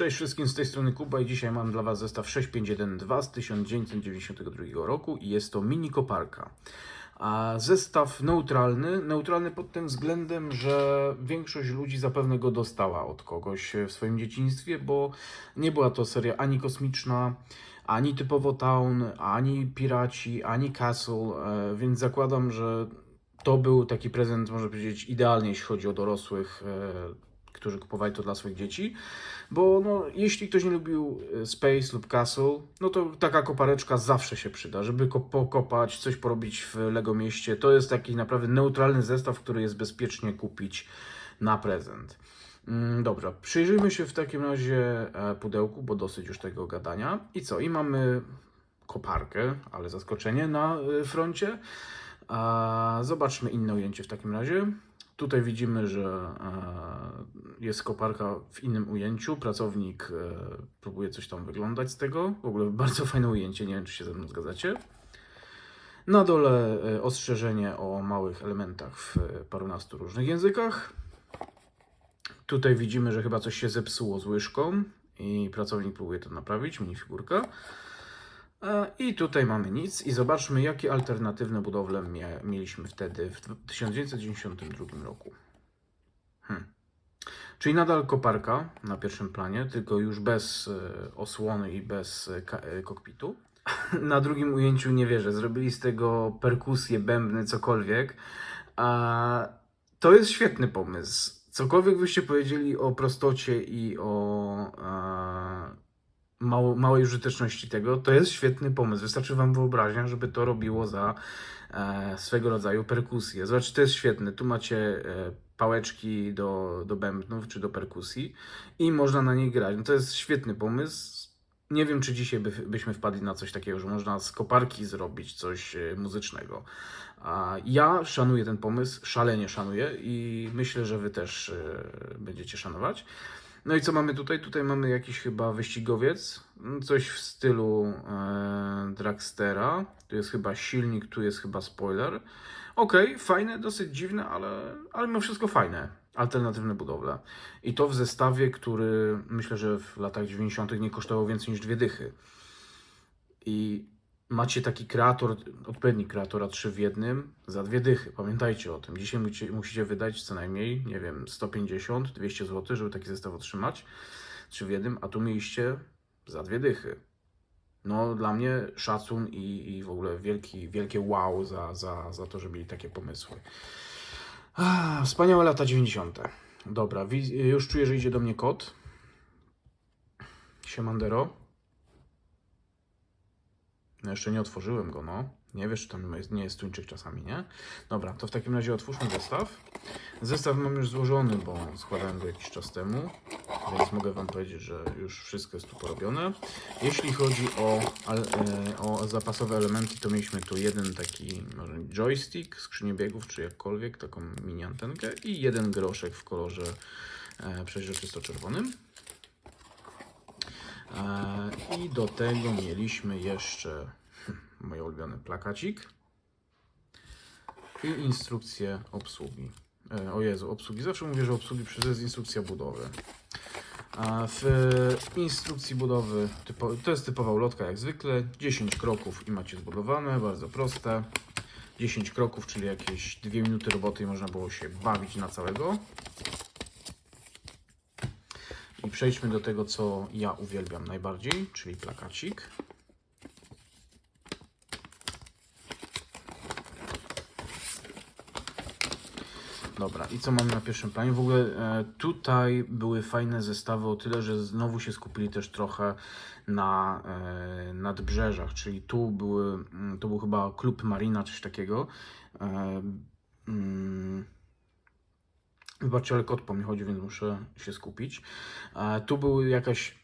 Cześć wszystkim, z tej strony Kuba i dzisiaj mam dla Was zestaw 6512 z 1992 roku i jest to mini koparka. A zestaw neutralny, neutralny pod tym względem, że większość ludzi zapewne go dostała od kogoś w swoim dzieciństwie, bo nie była to seria ani kosmiczna, ani typowo Town, ani Piraci, ani Castle, e, więc zakładam, że to był taki prezent, można powiedzieć, idealny, jeśli chodzi o dorosłych, e, którzy kupowali to dla swoich dzieci. Bo no, jeśli ktoś nie lubił e, Space lub Castle, no to taka kopareczka zawsze się przyda, żeby ko- pokopać, coś porobić w Lego mieście. To jest taki naprawdę neutralny zestaw, który jest bezpiecznie kupić na prezent. Mm, Dobra, przyjrzyjmy się w takim razie e, pudełku, bo dosyć już tego gadania. I co? I mamy koparkę, ale zaskoczenie na e, froncie. Zobaczmy inne ujęcie w takim razie. Tutaj widzimy, że e, jest koparka w innym ujęciu. Pracownik e, próbuje coś tam wyglądać z tego. W ogóle bardzo fajne ujęcie, nie wiem czy się ze mną zgadzacie. Na dole e, ostrzeżenie o małych elementach w parunastu różnych językach. Tutaj widzimy, że chyba coś się zepsuło z łyżką i pracownik próbuje to naprawić, minifigurka. E, I tutaj mamy nic i zobaczmy jakie alternatywne budowle mieliśmy wtedy w 1992 roku. Hmm. Czyli nadal koparka na pierwszym planie, tylko już bez e, osłony i bez e, e, kokpitu. Na drugim ujęciu nie wierzę, zrobili z tego perkusję, bębny, cokolwiek. A to jest świetny pomysł. Cokolwiek byście powiedzieli o prostocie i o e, mało, małej użyteczności tego, to jest świetny pomysł. Wystarczy wam wyobraźnia, żeby to robiło za e, swego rodzaju perkusję. Zobaczcie, to jest świetne. Tu macie e, pałeczki do, do bębnów czy do perkusji i można na niej grać. No to jest świetny pomysł. Nie wiem, czy dzisiaj by, byśmy wpadli na coś takiego, że można z koparki zrobić coś e, muzycznego. A ja szanuję ten pomysł, szalenie szanuję i myślę, że wy też e, będziecie szanować. No i co mamy tutaj? Tutaj mamy jakiś chyba wyścigowiec, coś w stylu e, Dragstera. Tu jest chyba silnik, tu jest chyba spoiler. Okej, fajne, dosyć dziwne, ale, ale mimo wszystko fajne. Alternatywne budowle. I to w zestawie, który myślę, że w latach 90. nie kosztował więcej niż dwie dychy. I macie taki kreator, odpowiednik kreatora 3 w jednym za dwie dychy. Pamiętajcie o tym. Dzisiaj musicie, musicie wydać co najmniej, nie wiem, 150, 200 zł, żeby taki zestaw otrzymać. 3 w jednym, a tu mieliście za dwie dychy. No, dla mnie szacun i, i w ogóle wielki, wielkie wow za, za, za to, że mieli takie pomysły. Ah, wspaniałe lata 90. Dobra, już czuję, że idzie do mnie kot. Siemandero. No jeszcze nie otworzyłem go, no. Nie wiesz, czy tam jest, nie jest tuńczyk czasami, nie? Dobra, to w takim razie otwórzmy zestaw. Zestaw mam już złożony, bo składałem go jakiś czas temu, więc mogę Wam powiedzieć, że już wszystko jest tu porobione. Jeśli chodzi o, e, o zapasowe elementy, to mieliśmy tu jeden taki może joystick, skrzynię biegów, czy jakkolwiek, taką mini antenkę i jeden groszek w kolorze e, przeźroczysto-czerwonym. I do tego mieliśmy jeszcze hm, mój ulubiony plakacik i instrukcję obsługi. E, O Jezu, obsługi. Zawsze mówię, że obsługi przecież jest instrukcja budowy. A w instrukcji budowy typo, to jest typowa ulotka jak zwykle. 10 kroków i macie zbudowane, bardzo proste. 10 kroków, czyli jakieś 2 minuty roboty i można było się bawić na całego. Przejdźmy do tego, co ja uwielbiam najbardziej, czyli plakacik. Dobra, i co mamy na pierwszym planie? W ogóle e, tutaj były fajne zestawy o tyle, że znowu się skupili też trochę na e, nadbrzeżach, czyli tu były, mm, to był chyba klub Marina, coś takiego. E, mm, Wybaczcie, ale kot po mnie chodzi, więc muszę się skupić. Tu był jakaś,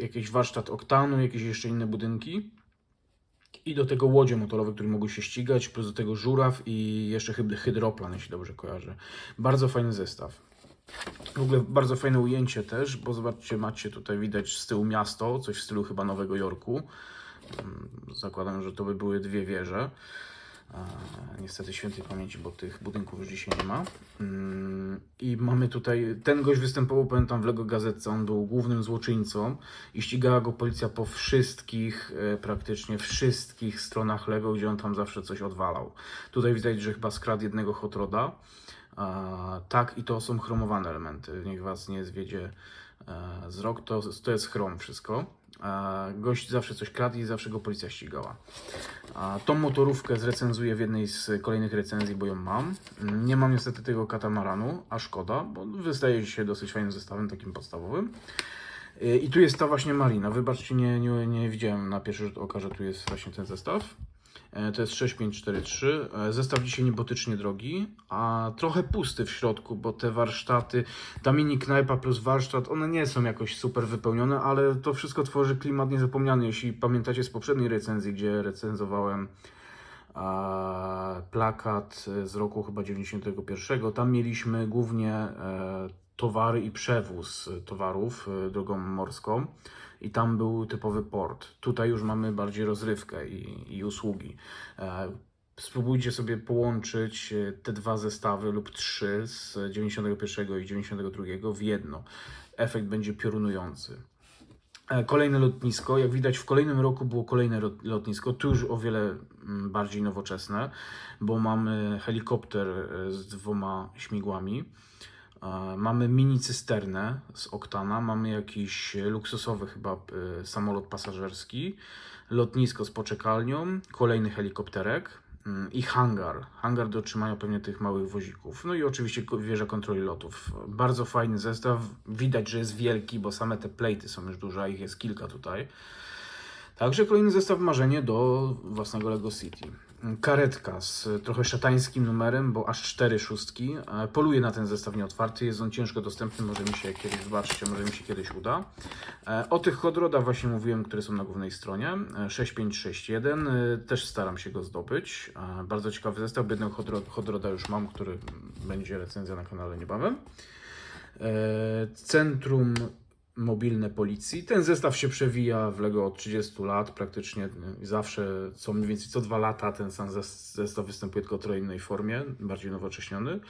jakiś warsztat oktanu, jakieś jeszcze inne budynki. I do tego łodzie motorowe, które mogły się ścigać, plus do tego żuraw i jeszcze chyba hydroplan, jeśli dobrze kojarzę. Bardzo fajny zestaw. W ogóle bardzo fajne ujęcie też, bo zobaczcie, macie tutaj widać z tyłu miasto, coś w stylu chyba Nowego Jorku. Mm, Zakładam, że to by były dwie wieże. E, Niestety świętej pamięci, bo tych budynków już dzisiaj nie ma. Mm, I mamy tutaj, ten gość występował, pamiętam, w Lego Gazetce, on był głównym złoczyńcą i ścigała go policja po wszystkich, e, praktycznie wszystkich stronach Lego, gdzie on tam zawsze coś odwalał. Tutaj widać, że chyba skradł jednego hot roda. E, Tak, i to są chromowane elementy. Niech was nie zwiedzie wzrok, to, to jest chrom wszystko. Gość zawsze coś kradł i zawsze go policja ścigała. Tą motorówkę zrecenzuję w jednej z kolejnych recenzji, bo ją mam. Nie mam niestety tego katamaranu, a szkoda, bo wydaje się dosyć fajnym zestawem, takim podstawowym. I tu jest ta właśnie Marina. Wybaczcie, nie, nie, nie widziałem na pierwszy rzut oka, że tu jest właśnie ten zestaw. E, To jest 6543. E, Zestaw dzisiaj niebotycznie drogi, a trochę pusty w środku, bo te warsztaty, ta mini knajpa plus warsztat, one nie są jakoś super wypełnione, ale to wszystko tworzy klimat niezapomniany. Jeśli pamiętacie z poprzedniej recenzji, gdzie recenzowałem a, plakat z roku chyba 91, tam mieliśmy głównie e, towary i przewóz towarów e, drogą morską i tam był typowy port. Tutaj już mamy bardziej rozrywkę i, i usługi. E, Spróbujcie sobie połączyć e, te dwa zestawy lub trzy z 91 i 92 w jedno. Efekt będzie piorunujący. E, Kolejne lotnisko. Jak widać, w kolejnym roku było kolejne lotnisko, tu już o wiele mm, bardziej nowoczesne, bo mamy helikopter z dwoma śmigłami. Mamy mini cysternę z Oktana, mamy jakiś luksusowy chyba e, samolot pasażerski, lotnisko z poczekalnią, kolejny helikopterek mm, i hangar. Hangar do trzymania pewnie tych małych wozików. No i oczywiście wieża kontroli lotów. Bardzo fajny zestaw. Widać, że jest wielki, bo same te plejty są już duże, a ich jest kilka tutaj. Także kolejny zestaw marzenie do własnego Lego City. Karetka z trochę szatańskim numerem, bo aż cztery szóstki. E, Poluję na ten zestaw nieotwarty, jest on ciężko dostępny, może mi się kiedyś, zobaczcie, może mi się kiedyś uda. E, O tych Hodrodach właśnie mówiłem, które są na głównej stronie. E, 6561, e, też staram się go zdobyć. E, Bardzo ciekawy zestaw, jednego Hodro- Hodroda już mam, który będzie recenzja na kanale niebawem. E, Centrum mobilne policji. Ten zestaw się przewija w Lego od 30 lat, praktycznie zawsze, co mniej więcej co dwa lata ten sam zes- zestaw występuje tylko w trochę innej formie, bardziej nowocześniony.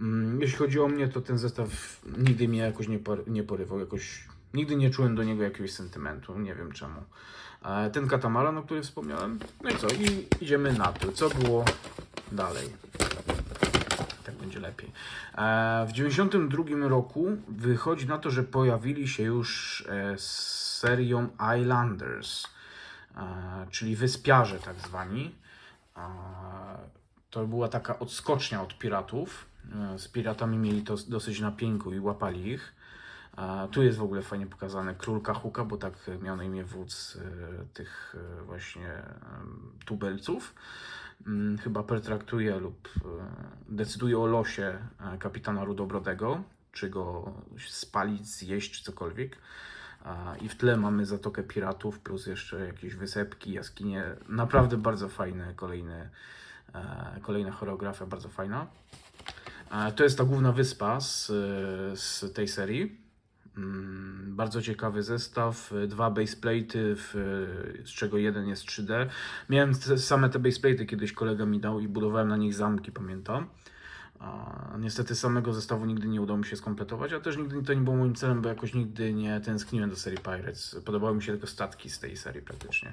Mm, Jeśli chodzi o mnie, to ten zestaw nigdy mnie jakoś nie, nie porywał, jakoś nigdy nie czułem do niego jakiegoś sentymentu, nie wiem czemu. E, Ten katamaran, o którym wspomniałem, no i co, i idziemy na to, co było dalej będzie lepiej. E, W 92 roku wychodzi na to, że pojawili się już e, z serią Islanders, e, czyli wyspiarze tak zwani. To była taka odskocznia od piratów. Z piratami mieli to dosyć na pięku i łapali ich. Tu jest w ogóle fajnie pokazane król Kahuka, bo tak miał na imię wódz tych właśnie tubelców. Mm, Chyba pertraktuje lub e, decyduje o losie e, kapitana Rudobrodego, czy go spalić, zjeść, czy cokolwiek. I w tle mamy Zatokę Piratów, plus jeszcze jakieś wysepki, jaskinie. Naprawdę bardzo fajne, kolejne, e, kolejna choreografia, bardzo fajna. To jest ta główna wyspa z, z tej serii. Mm, Bardzo ciekawy zestaw, e, dwa baseplate'y, w, e, z czego jeden jest 3D. Miałem same te baseplate'y kiedyś kolega mi dał i budowałem na nich zamki, pamiętam. Niestety samego zestawu nigdy nie udało mi się skompletować, a też nigdy to nie było moim celem, bo jakoś nigdy nie tęskniłem do serii Pirates. Podobały mi się tylko statki z tej serii praktycznie.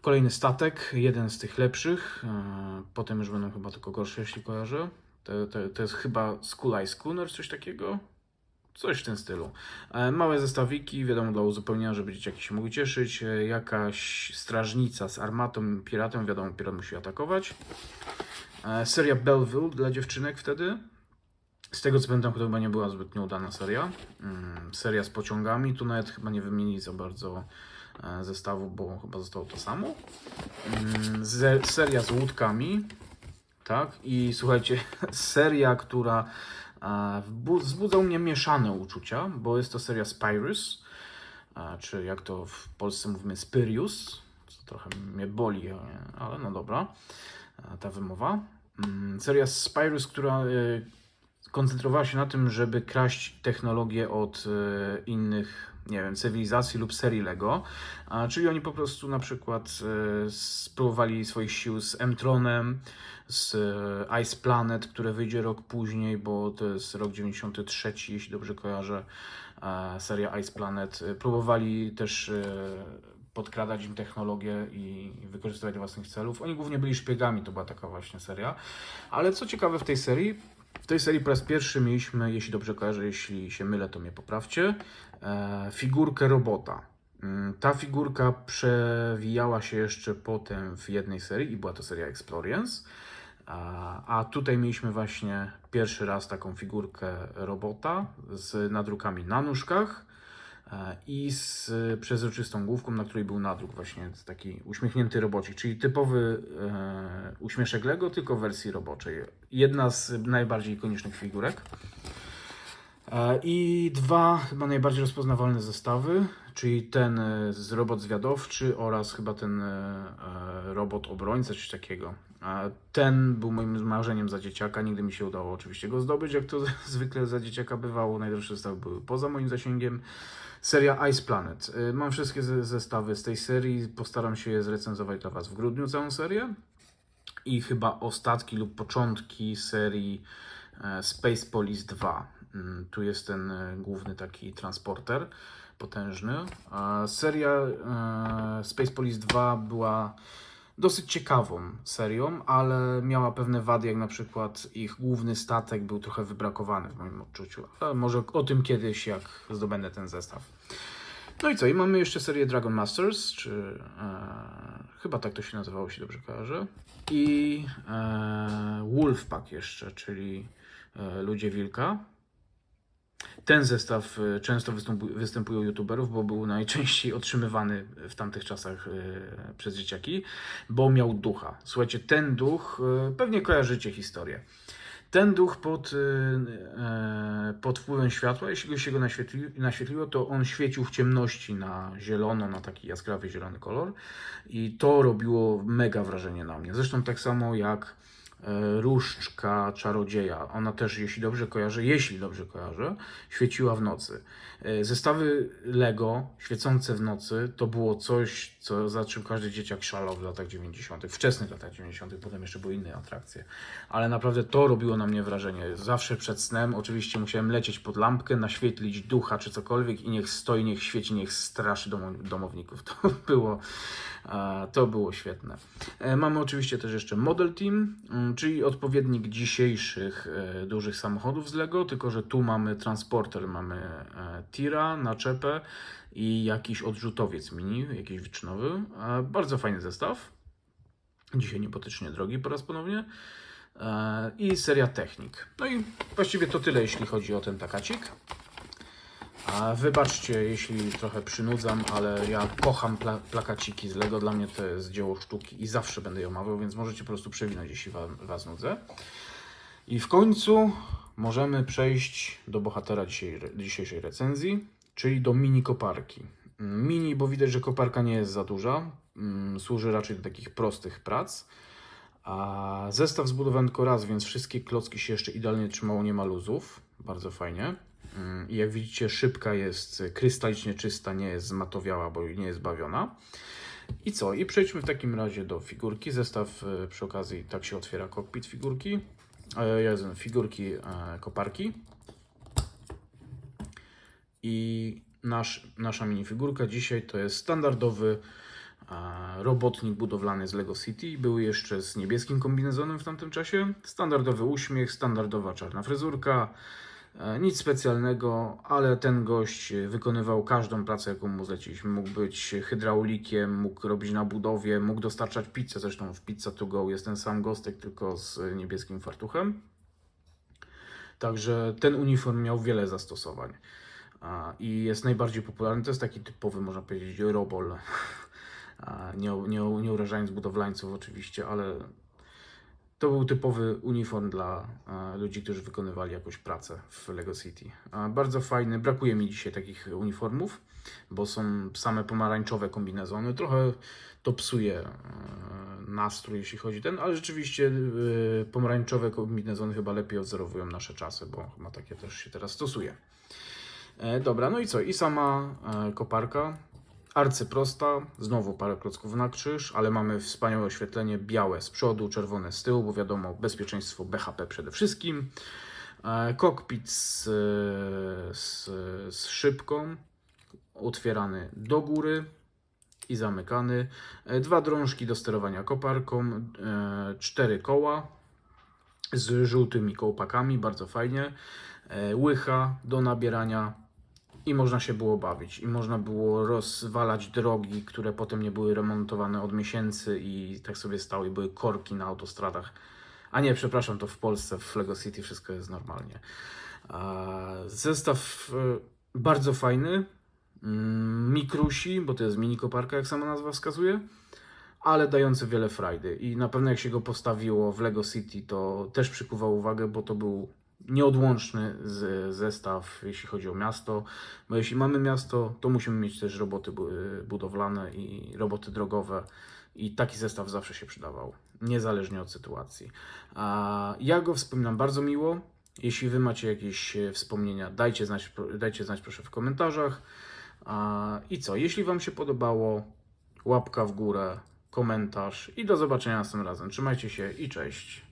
Kolejny statek, jeden z tych lepszych. Potem już będą chyba tylko gorsze, jeśli kojarzę. To, to, to jest chyba Skull Eye Schooner, coś takiego. Coś w tym stylu. E, Małe zestawiki, wiadomo, dla uzupełnienia, żeby dzieciaki się mogły cieszyć. E, Jakaś strażnica z armatą, piratem, wiadomo, pirat musi atakować. E, Seria Belleville dla dziewczynek wtedy. Z tego co pamiętam, to chyba nie była zbytnio udana seria. Mm, Seria z pociągami, tu nawet chyba nie wymienili za bardzo zestawu, bo chyba zostało to samo. Mm, Seria z łódkami, tak? I słuchajcie, seria, która e, wzbudza u mnie mieszane uczucia, bo jest to seria Spyrus, e, czy jak to w Polsce mówimy Spyrius, co trochę mnie boli, e, ale no dobra, ta wymowa. Mm, Seria Spyrus, która, koncentrowała się na tym, żeby kraść technologię od innych, nie wiem, cywilizacji lub serii Lego. A, czyli oni po prostu na przykład e, spróbowali swoich sił z M-Tronem, z e, Ice Planet, które wyjdzie rok później, bo to jest rok 93, jeśli dobrze kojarzę, e, seria Ice Planet. E, Próbowali też e, podkradać im technologię i wykorzystywać do własnych celów. Oni głównie byli szpiegami, to była taka właśnie seria. Ale co ciekawe w tej serii, tej serii po raz pierwszy mieliśmy, jeśli dobrze kojarzę, jeśli się mylę, to mnie poprawcie, e, figurkę robota. Mm, Ta figurka przewijała się jeszcze potem w jednej serii i była to seria Explorians. A, tutaj mieliśmy właśnie pierwszy raz taką figurkę robota z nadrukami na nóżkach i z przezroczystą główką, na której był nadruk właśnie taki uśmiechnięty robocik, czyli typowy e, uśmieszek Lego, tylko w wersji roboczej. Jedna z najbardziej ikonicznych figurek. E, I dwa chyba najbardziej rozpoznawalne zestawy, czyli ten e, z robot zwiadowczy oraz chyba ten e, e, robot obrońca, coś takiego. E, Ten był moim marzeniem za dzieciaka, nigdy mi się udało oczywiście go zdobyć, jak to zwykle za dzieciaka bywało. Najdroższe zestawy były poza moim zasięgiem. Seria Ice Planet. E, Mam wszystkie ze- zestawy z tej serii, postaram się je zrecenzować dla Was w grudniu, całą serię. I chyba ostatki lub początki serii e, Space Police 2. Mm, Tu jest ten e, główny taki transporter potężny. Seria e, Space Police 2 była dosyć ciekawą serią, ale miała pewne wady, jak na przykład ich główny statek był trochę wybrakowany w moim odczuciu. Ale może o tym kiedyś, jak zdobędę ten zestaw. No i co? I mamy jeszcze serię Dragon Masters, czy e, chyba tak to się nazywało, jeśli dobrze kojarzę. I e, Wolfpack jeszcze, czyli e, Ludzie Wilka. Ten zestaw e, często występu, występuje u youtuberów, bo był najczęściej otrzymywany w tamtych czasach e, przez dzieciaki, bo miał ducha. Słuchajcie, ten duch, e, pewnie kojarzycie historię. Ten duch pod, pod wpływem światła, jeśli się go naświetli, naświetliło, to on świecił w ciemności na zielono, na taki jaskrawy zielony kolor i to robiło mega wrażenie na mnie. Zresztą tak samo jak różdżka czarodzieja. Ona też, jeśli dobrze kojarzę, jeśli dobrze kojarzę, świeciła w nocy. E, Zestawy Lego świecące w nocy to było coś, co za czym każdy dzieciak szalał w latach 90., wczesnych latach 90., potem jeszcze były inne atrakcje. Ale naprawdę to robiło na mnie wrażenie. Zawsze przed snem oczywiście musiałem lecieć pod lampkę, naświetlić ducha czy cokolwiek i niech stoi, niech świeci, niech straszy domo- domowników. To było, e, to było świetne. E, Mamy oczywiście też jeszcze Model Team, mm, czyli odpowiednik dzisiejszych e, dużych samochodów z Lego, tylko że tu mamy transporter, mamy e, tira, naczepę i jakiś odrzutowiec mini, jakiś wyczynowy. E, Bardzo fajny zestaw. Dzisiaj niebotycznie drogi po raz ponownie. I seria Technik. No i właściwie to tyle, jeśli chodzi o ten takacik. A wybaczcie, jeśli trochę przynudzam, ale ja kocham pla plakaciki z Lego. Dla mnie to jest dzieło sztuki i zawsze będę je omawiał, więc możecie po prostu przewinąć, jeśli wa Was nudzę. I w końcu możemy przejść do bohatera dzisiejszej recenzji, czyli do mini koparki. Mini, bo widać, że koparka nie jest za duża. mm, Służy raczej do takich prostych prac. A zestaw zbudowałem tylko raz, więc wszystkie klocki się jeszcze idealnie trzymało, nie ma luzów. Bardzo fajnie. Mm, I jak widzicie, szybka jest krystalicznie czysta, nie jest zmatowiała, bo nie jest bawiona. I co? I przejdźmy w takim razie do figurki. Zestaw e, przy okazji, tak się otwiera kokpit figurki. E, Jest figurki e, koparki. I nasz, nasza minifigurka dzisiaj to jest standardowy robotnik budowlany z Lego City. Był jeszcze z niebieskim kombinezonem w tamtym czasie. Standardowy uśmiech, standardowa czarna fryzurka. E, Nic specjalnego, ale ten gość wykonywał każdą pracę, jaką mu zleciliśmy. Mógł być hydraulikiem, mógł robić na budowie, mógł dostarczać pizzę. Zresztą w Pizza to Go jest ten sam gostek, tylko z niebieskim fartuchem. Także ten uniform miał wiele zastosowań. A, I jest najbardziej popularny. To jest taki typowy, można powiedzieć, robol. A, Nie, nie, nie urażając budowlańców oczywiście, ale To był typowy uniform dla e, ludzi, którzy wykonywali jakąś pracę w Lego City. Bardzo fajny, brakuje mi dzisiaj takich uniformów, bo są same pomarańczowe kombinezony. Trochę to psuje e, nastrój, jeśli chodzi ten, ale rzeczywiście e, pomarańczowe kombinezony chyba lepiej odzorowują nasze czasy, bo chyba takie też się teraz stosuje. Dobra, no i co? I sama koparka. Arcyprosta, znowu parę klocków na krzyż, ale mamy wspaniałe oświetlenie białe z przodu, czerwone z tyłu, bo wiadomo, bezpieczeństwo BHP przede wszystkim. E, Kokpit z, z, z szybką, otwierany do góry i zamykany. E, Dwa drążki do sterowania koparką, e, cztery koła z żółtymi kołpakami, bardzo fajnie. Łycha do nabierania i można się było bawić. I można było rozwalać drogi, które potem nie były remontowane od miesięcy i tak sobie stały, i były korki na autostradach. A nie, przepraszam, to w Polsce, w Lego City wszystko jest normalnie. Zestaw e, bardzo fajny, mm, mikrusi, bo to jest mini koparka, jak sama nazwa wskazuje, ale dający wiele frajdy. I na pewno jak się go postawiło w Lego City, to też przykuwał uwagę, bo to był nieodłączny z, zestaw, jeśli chodzi o miasto. Bo jeśli mamy miasto, to musimy mieć też roboty bu- budowlane i roboty drogowe. I taki zestaw zawsze się przydawał, niezależnie od sytuacji. A ja go wspominam bardzo miło. Jeśli Wy macie jakieś e, wspomnienia, dajcie znać, dajcie znać proszę w komentarzach. A, I co? Jeśli Wam się podobało, łapka w górę, komentarz i do zobaczenia następnym razem. Trzymajcie się i cześć.